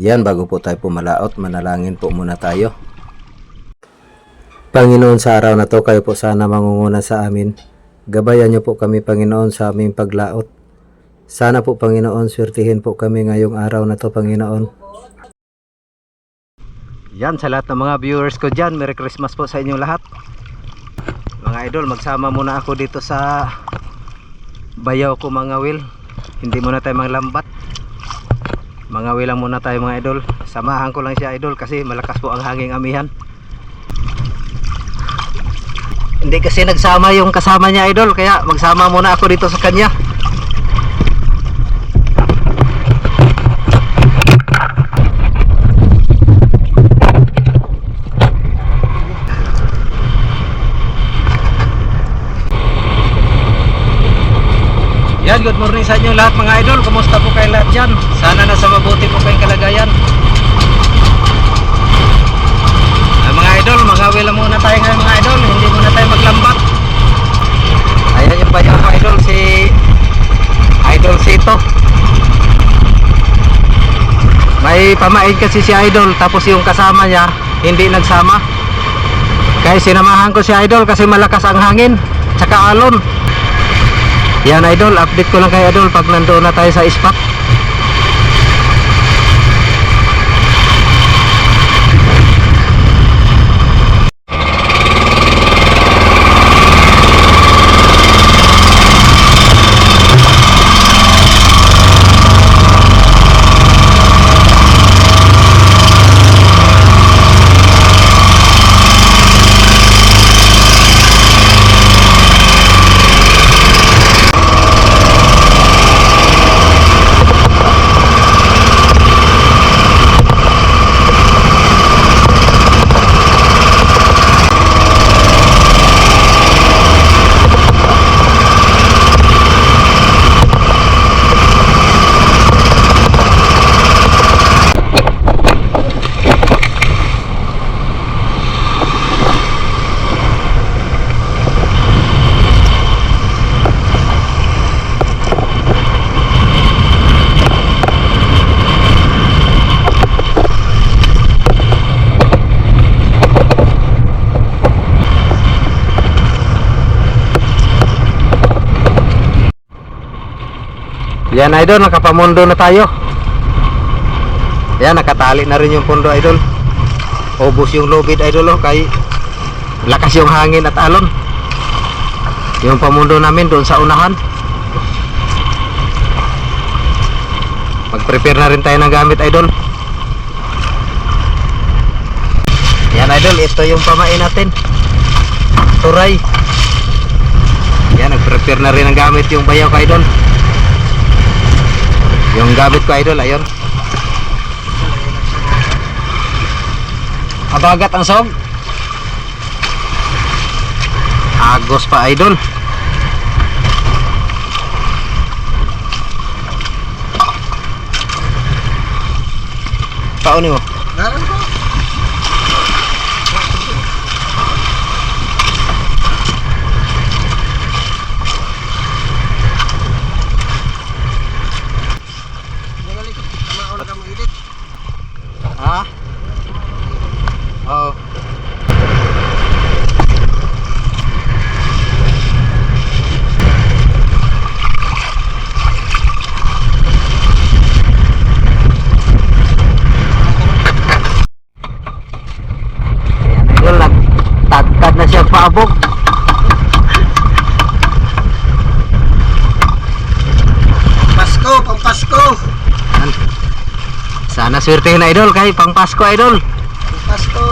Yan, bago po tayo pumalaot, manalangin po muna tayo. Panginoon, sa araw na to, kayo po sana mangunguna sa amin. Gabayan niyo po kami, Panginoon, sa aming paglaot. Sana po, Panginoon, swertihin po kami ngayong araw na to, Panginoon. Yan, sa lahat ng mga viewers ko dyan, Merry Christmas po sa inyong lahat. Mga idol, magsama muna ako dito sa bayaw ko mga will. Hindi muna tayo manglambat. Will lang muna tayo mga idol. Samahan ko lang siya idol kasi malakas po ang hanging amihan. Hindi kasi nagsama yung kasama niya idol kaya magsama muna ako dito sa kanya. Good morning sa inyo lahat mga idol. Kumusta po kayo lahat dyan? Sana nasa mabuti po kayong kalagayan. Ay, mga idol, mga lang muna tayo ngayon mga idol. Hindi muna tayo maglambat. Ayan yung bayan mga idol, si Idol Sito. May pamain kasi si Idol, tapos yung kasama niya, hindi nagsama. Kaya sinamahan ko si Idol kasi malakas ang hangin, tsaka alon. Yan idol, update ko lang kay idol pag nandoon na tayo sa spot. Yan idol, nakapamundo na tayo. Yan, nakatali na rin yung pundo idol. Ubus yung lubid idol oh, kay lakas yung hangin at alon. Yung pamundo namin doon sa unahan. Mag-prepare na rin tayo ng gamit idol. Yan idol, ito yung pamain natin. Turay. Yan, nag-prepare na rin ng gamit yung bayaw ka idol. Yung gamit ko idol, ayun. Abagat ang sog. Agos pa idol. Pauni mo. Ha? Oo. Ayan, idol, nagtagtad na siya paabog. Pasko, pang Pasko. Sana swerte na idol kay pang Pasko idol. Pang Pasko.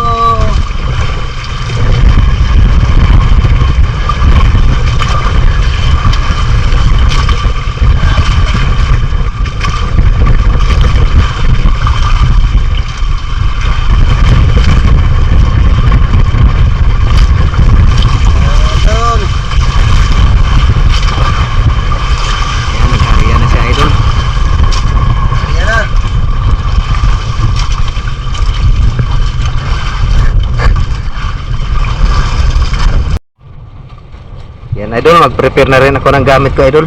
Idol. Ayan, nagkariya na siya idol. Ayan na. Idol, mag-prepare na rin ako ng gamit ko idol.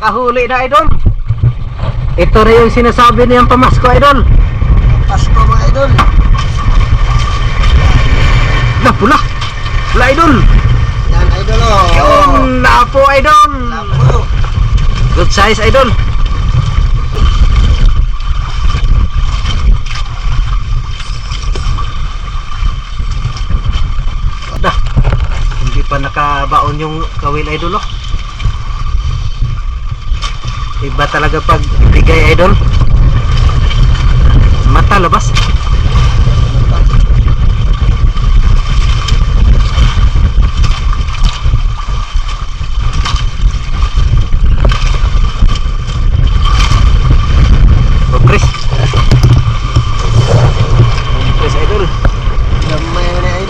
Nakahuli na idol. Ito na yung sinasabi niyang pamasko idol. Pasko mga idol. Na pula. Pula idol. Yan idol oh. Yung napo idol. Lapo. Good size idol. Dah. Hindi pa nakabaon yung kawil idol oh. Iba talaga pag bigay idol. Mata labas.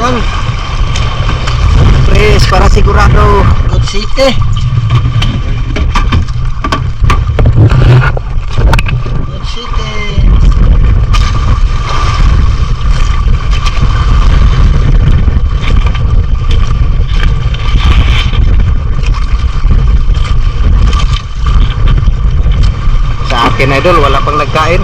Oh. Chris para sigurado. Good City. Good City. Sa akin idol, wala pang nagkain.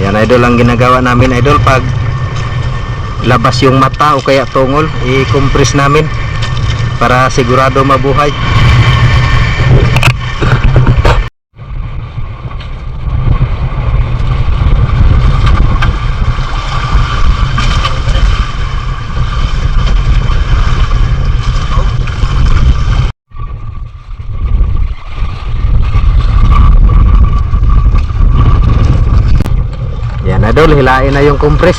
Yan idol ang ginagawa namin idol pag labas yung mata o kaya tungol i-compress namin para sigurado mabuhay. Yan idol, hilain na yung compress.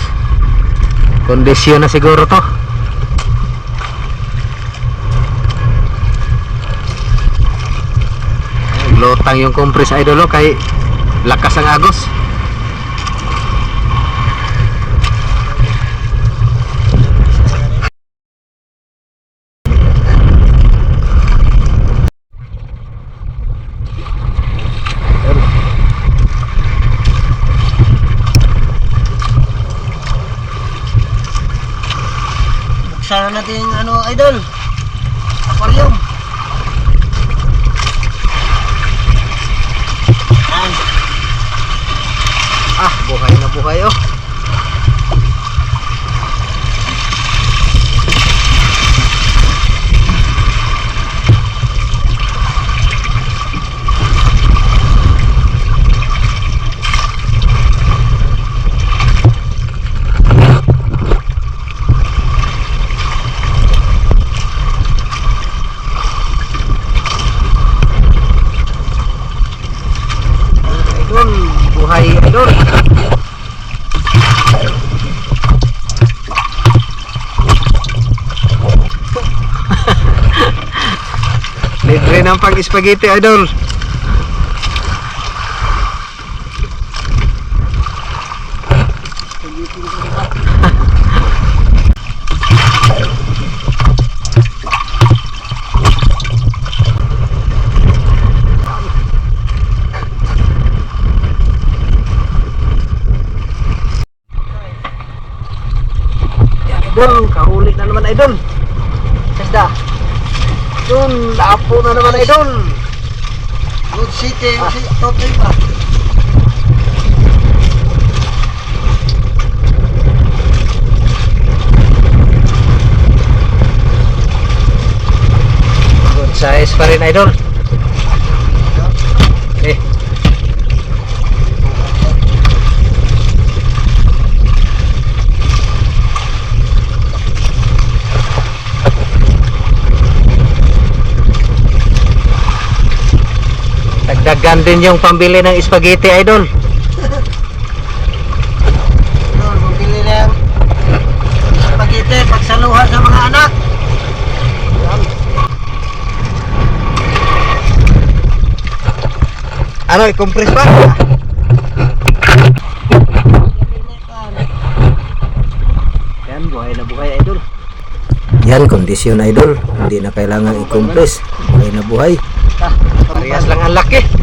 Kondisyon na siguro to. Lotang yung compress idol oh, kay lakas ang agos. Buksan na natin yung ano idol. Aquarium. Yan. Ah, buhay na buhay oh. Idol, buhay idol. Libre ng pang-spaghetti idol. Idol, kahuli na naman idol. Kasda. Doon, lapo na naman idol. Good City. Ah. Si Totoy pa. Good size pa rin idol. Eh. Dagdagan din yung pambili ng spaghetti idol. Idol, na yung spaghetti pagsaluhan sa mga anak. Ano, i-compress pa? Yan, buhay na buhay, idol. Yan, kondisyon, idol. Hindi na kailangan i-compress. Buhay na buhay. Parehas lang ang laki.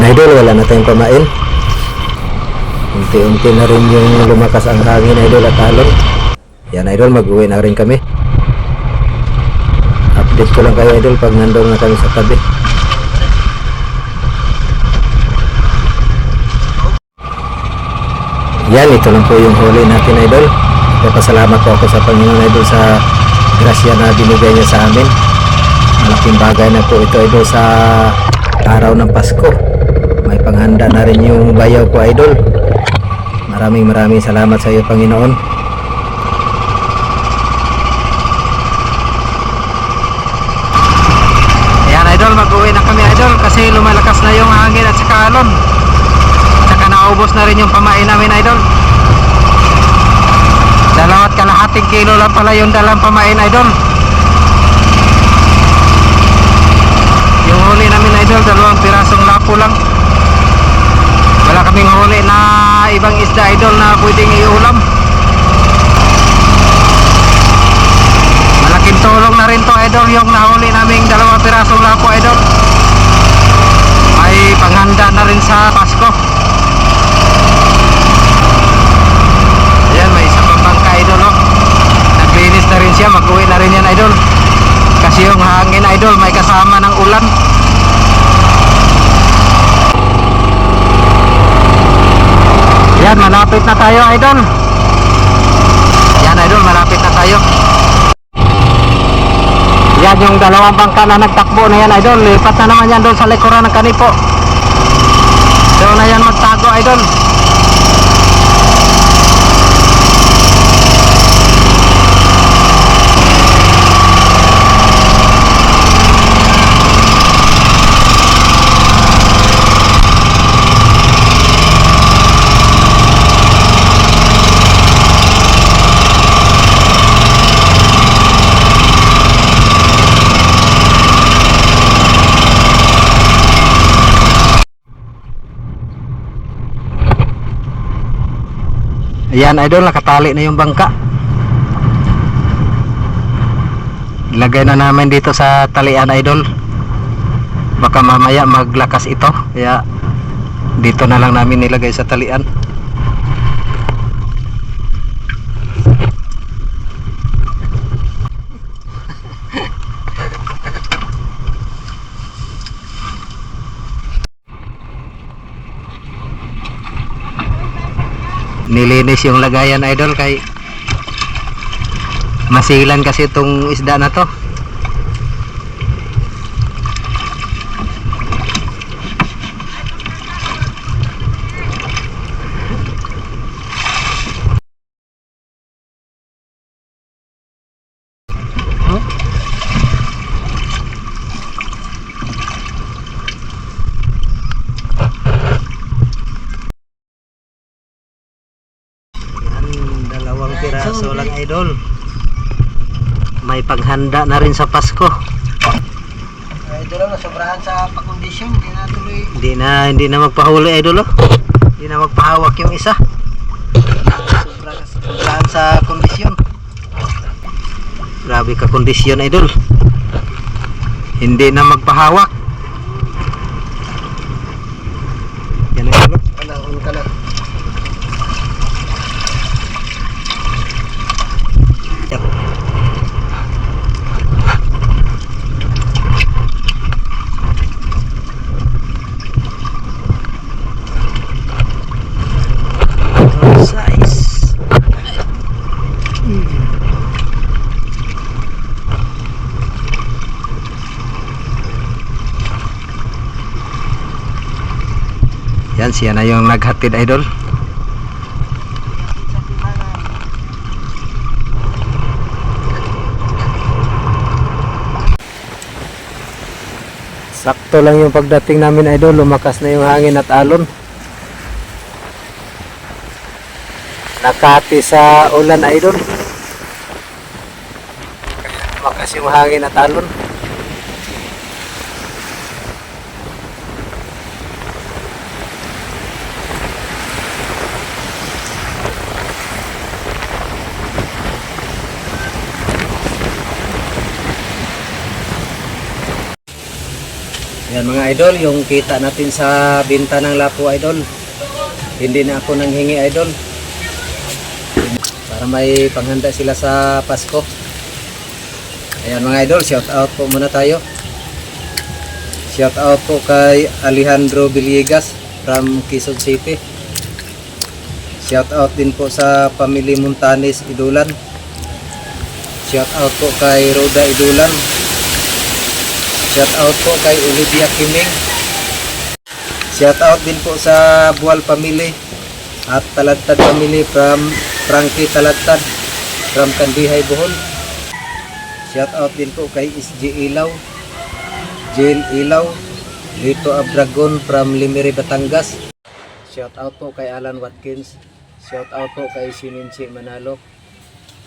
Yan, idol. Wala na tayong pamain. Unti-unti na rin yung lumakas ang hangin, idol, at alon. Yan, idol. Mag-uwi na rin kami. Update ko lang kayo, idol, pag nandun na kami sa tabi. Yan, ito lang po yung huli natin, idol. Nagpapasalamat po ako sa Panginoon, idol, sa grasya na binigay niya sa amin. Malaking bagay na po ito, idol, sa araw ng Pasko. May panghanda na rin yung bayaw ko, idol. Maraming maraming salamat sa iyo, Panginoon. Ayan, idol, mag-uwi na kami, idol, kasi lumalakas na yung hangin at saka alon. Tsaka naubos na rin yung pamain namin, idol. Dalawat kalahating kilo lang pala yung dalang pamain, idol. Yung huli namin, idol, dalawang pirasong lapo lang. Kaming huli na ibang isda, idol, na pwedeng iulam. Malaking tulong na rin to, idol, yung nahuli naming dalawang pirasong lapo, idol. May panghanda na rin sa Pasko. Ayan, may isa pang bangka idol oh. Naglinis na rin siya, mag-uwi na rin yan idol. Kasi yung hangin idol, may kasama ng ulan. Yan, malapit na tayo idol. Yan idol, malapit na tayo. Yan yung dalawang bangka na nagtakbo na yan idol. Lipat na naman yan doon sa likuran ng kanipo. Doon na yan magtago idol. Ayan idol, nakatali na yung bangka. Ilagay na namin dito sa talian idol. Baka mamaya maglakas ito. Kaya dito na lang namin nilagay sa talian. Nilinis yung lagayan idol kay masilan kasi itong isda na to. Yan, dalawang piraso lang idol. Paghanda na rin sa Pasko. Ito lang, nasobrahan sa pakondisyon. Hindi na tuloy. Hindi na hindi na magpahuli idol oh. Hindi na magpahawak yung isa. Sobrang sobrang sa kondisyon. Grabe ka kondisyon idol. Hindi na magpahawak. Yan idol. oh. Panahon ka na. Yan. Size. Yan siya na yung naghatid idol. Sakto lang yung pagdating namin idol, lumakas na yung hangin at alon. Nakati sa ulan idol makas yung hangin at alon Yan mga idol, yung kita natin sa binta ng Lapu idol. Hindi na ako nanghingi idol. Para may panghanda sila sa Pasko. Ayan mga idol, shout out po muna tayo. Shout out po kay Alejandro Villegas from Quezon City. Shout out din po sa Family Montanes Idulan. Shout out po kay Roda Idulan. Shout out po kay Olivia Kiming. Shout out din po sa Buwal Family at Talagtad Family from Frankie Talagtad from Kandihay Bohol. Shout out din po kay SG Ilaw, Jill Ilaw, Lito Abragon from Limeri, Batangas. Shout out po kay Alan Watkins. Shout out po kay Sininchi Manalo.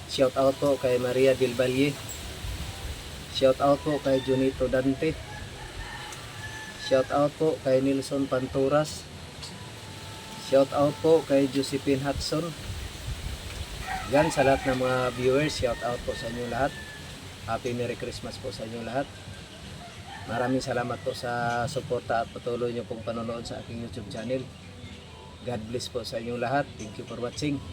Shout out po kay Maria Del Valle. Shout out po kay Junito Dante. Shout out po kay Nilson Panturas. Shout out po kay Josephine Hudson. Yan sa lahat ng mga viewers, shout out po sa inyo lahat. Happy Merry Christmas po sa inyo lahat. Maraming salamat po sa suporta at patuloy niyo pong panonood sa aking YouTube channel. God bless po sa inyong lahat. Thank you for watching.